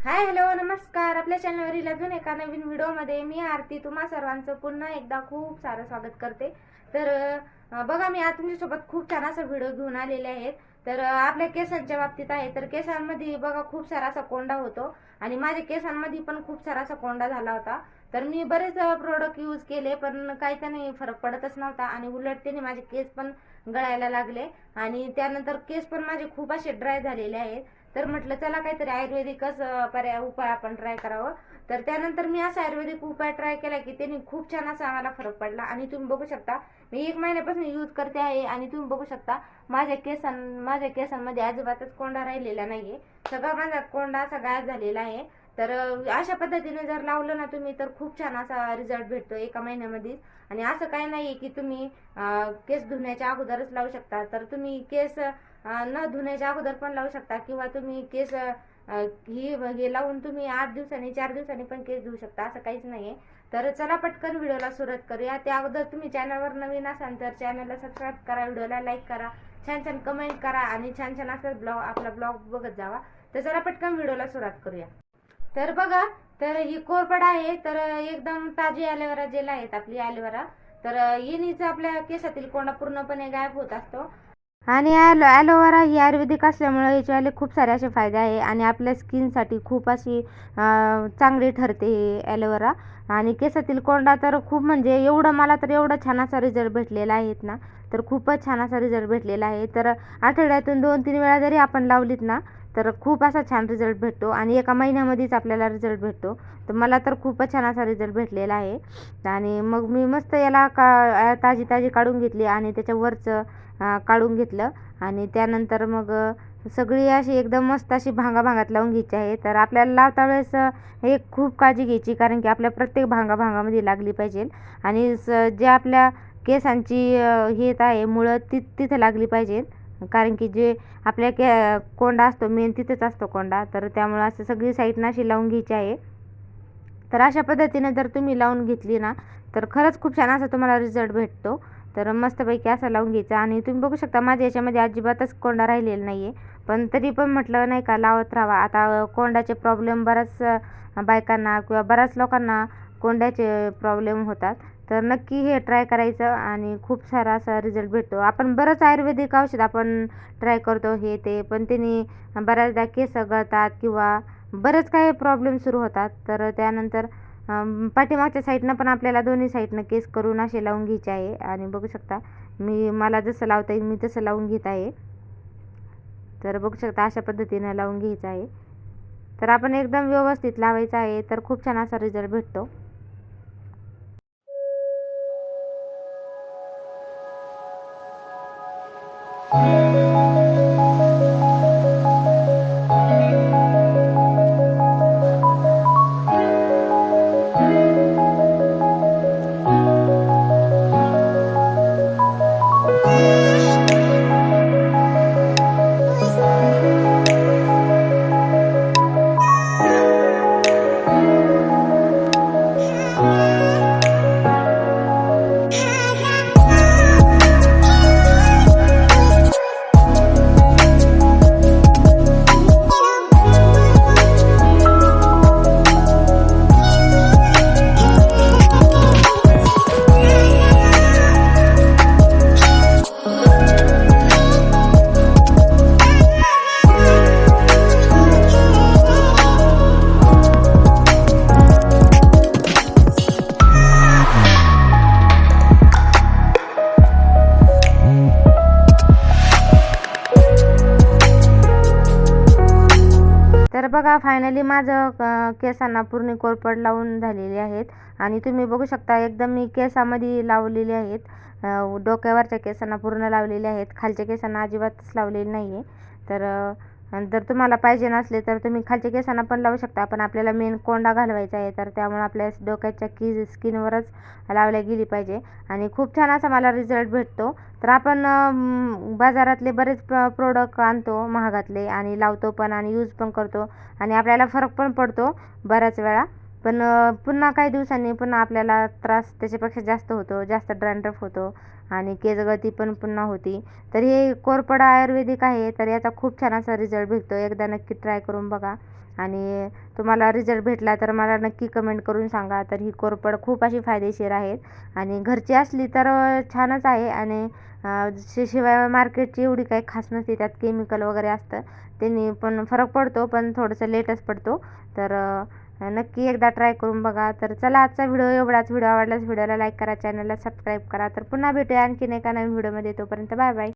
Hi hello नमस्कार. आपल्या चॅनलवरील अजून एका नवीन व्हिडिओमध्ये मी आरती. तुम्हा सर्वांचं पुन्हा एकदा खूप सारं स्वागत करते. तर बघा मी आज तुमच्यासोबत खूप छान असा व्हिडिओ घेऊन आलेले आहेत. तर आपल्या केसांच्या बाबतीत आहे. तर केसांमध्ये बघा खूप सारा असा कोंडा होतो. आणि माझ्या केसांमध्ये पण खूप सारा असा कोंडा झाला होता. तर मी बरेच प्रोडक्ट यूज केले पण काही त्याने फरक पडतच नव्हता. आणि उलट त्याने माझे केस पण गळायला लागले. आणि त्यानंतर केस पण माझे खूप असे ड्राय झालेले आहेत. तर म्हटलं चला काहीतरी आयुर्वेदिकच पर्याय उपाय आपण ट्राय करावं. तर त्यानंतर मी असा आयुर्वेदिक उपाय ट्राय केला की त्यांनी खूप छान असा आम्हाला फरक पडला. आणि तुम्ही बघू शकता मी एक महिन्यापासून यूज करते आहे आणि तुम्ही बघू शकता माझ्या केसां माझ्या केसांमध्ये अजिबातच कोंडा राहिलेला नाहीये. सगळा माझा कोंडा असा गायब झालेला आहे. तर अशा पद्धतीने जर लावलं ना तुम्ही तर खूप छान असा रिझल्ट भेटतो एका महिन्यामध्ये. आणि असं काही नाहीये की तुम्ही केस धुण्याच्या अगोदरच लावू शकता. तर तुम्ही केस न धुण्याच्या अगोदर पण लावू शकता किंवा तुम्ही केस ही हे लावून तुम्ही आठ दिवसांनी चार दिवसांनी पण केस धुवू शकता. असं काहीच नाहीये. तर चला पटकन व्हिडिओला सुरुवात करूया त्या अगोदर तुम्ही चॅनलवर नवीन असाल तर चॅनलला सबस्क्राईब करा व्हिडिओला लाईक करा छान छान कमेंट करा आणि छान छान असं ब्लॉग आपला ब्लॉग बघत जावा. तर चला पटकन व्हिडिओला सुरुवात करूया. तर बघा तर ही कोरपड आहे तर एकदम ताजी ॲलोवेरा जेल आहेत आपली ॲलोवेरा. तर येणीचा आपल्या केसातील कोंडा पूर्णपणे गायब होत असतो. आणि ॲलो ॲलोवेरा ही आयुर्वेदिक असल्यामुळे याच्यावाले खूप सारे असे फायदे आहे आणि आपल्या स्किनसाठी खूप अशी चांगली ठरते ही ॲलोवेरा. आणि केसातील कोंडा तर खूप म्हणजे एवढं मला तर एवढा छान असा रिझल्ट भेटलेला आहेत ना तर खूपच छान असा रिझल्ट भेटलेला आहे. तर आठवड्यातून दोन तीन वेळा जरी आपण लावलीत ना तर खूप असा छान रिझल्ट भेटतो आणि एका महिन्यामध्येच आपल्याला रिझल्ट भेटतो. तर मला तर खूपच छान असा रिझल्ट भेटलेला आहे. आणि मग मी मस्त याला का ताजी ताजी काढून घेतली आणि त्याच्यावरचं काढून घेतलं. आणि त्यानंतर मग सगळी अशी एकदम मस्त अशी भांगा भांगात लावून घ्यायची आहे. तर आपल्याला लावता वेळेस हे एक खूप काळजी घ्यायची कारण की आपल्या प्रत्येक भांगा भांगामध्ये लागली पाहिजे. आणि स जे आपल्या केसांची हे आहे मुळं ती तिथं लागली पाहिजे. कारण की जे आपल्या के कोंडा असतो मेन तिथेच असतो कोंडा. तर त्यामुळं असं सगळी साईडनं अशी लावून घ्यायची आहे. तर अशा पद्धतीने जर तुम्ही लावून घेतली ना तर खरंच खूप छान असा तुम्हाला रिझल्ट भेटतो. तर मस्तपैकी असा लावून घ्यायचा. आणि तुम्ही बघू शकता माझ्या याच्यामध्ये अजिबातच कोंडा राहिलेला नाही आहे पण तरी पण म्हटलं नाही का लावत राहावा. आता कोंडाचे प्रॉब्लेम बऱ्याच बायकांना किंवा बऱ्याच लोकांना कोंड्याचे प्रॉब्लेम होतात. तर नक्की हे ट्राय करायचं आणि खूप सारा असा रिझल्ट भेटतो. आपण बरंच आयुर्वेदिक औषध आपण ट्राय करतो हे ते. पण त्यांनी बऱ्याचदा केस गळतात किंवा बरेच काही प्रॉब्लेम सुरू होतात. तर त्यानंतर पाठीमागच्या साईडनं पण आपल्याला दोन्ही साईडनं केस करून असे लावून घ्यायचे आहे. आणि बघू शकता मी मला जसं लावता येईल मी तसं लावून घेत आहे. तर बघू शकता अशा पद्धतीनं लावून घ्यायचं आहे. तर आपण एकदम व्यवस्थित लावायचं आहे. तर खूप छान असा रिझल्ट भेटतो. तर बघा फायनली माझं केसांना पूर्ण कोरपड लावून झालेली आहेत. आणि तुम्ही बघू शकता एकदम मी केसामध्ये लावलेले आहेत. डोक्यावरच्या केसांना पूर्ण लावलेले आहेत. खालच्या केसांना अजिबातच लावलेले नाही आहे तर आणि जर तुम्हाला पाहिजे नसले तर तुम्ही खालच्या केसांना पण लावू शकता. पण आपल्याला मेन कोंडा घालवायचा आहे तर त्यामुळे आपल्या डोक्याच्या की स्किनवरच लावल्या गेली पाहिजे. आणि खूप छान असा मला रिझल्ट भेटतो. तर आपण बाजारातले बरेच प्रोडक्ट आणतो महागातले आणि लावतो पण आणि यूज पण करतो. आणि आपल्याला फरक पण पडतो बऱ्याच वेळा. पण पुन्हा काही दिवसांनी पुन्हा आपल्याला त्रास त्याच्यापेक्षा जास्त होतो जास्त ड्रँड्रफ होतो. आणि केसगळती पण पुन्हा होती. तर हे कोरपड आयुर्वेदिक आहे तर याचा खूप छान असा रिझल्ट भेटतो. एकदा नक्की ट्राय करून बघा. आणि तुम्हाला रिझल्ट भेटला तर मला नक्की कमेंट करून सांगा. तर ही कोरपड खूप अशी फायदेशीर आहेत आणि घरची असली तर छानच आहे. आणि शिवाय मार्केटची एवढी काही खास नसते. त्यात केमिकल वगैरे असतं. त्यांनी पण फरक पडतो पण थोडंसं लेटच पडतो. तर नक्की एकदा ट्राय करून बघा. तर चला आजचा व्हिडिओ एवढाच. व्हिडिओ आवडल्यास व्हिडिओला लाईक करा. चॅनलला सबस्क्राईब करा. तर पुन्हा भेटूया आणखीन एका नवीन व्हिडिओमध्ये तोपर्यंत बाय बाय.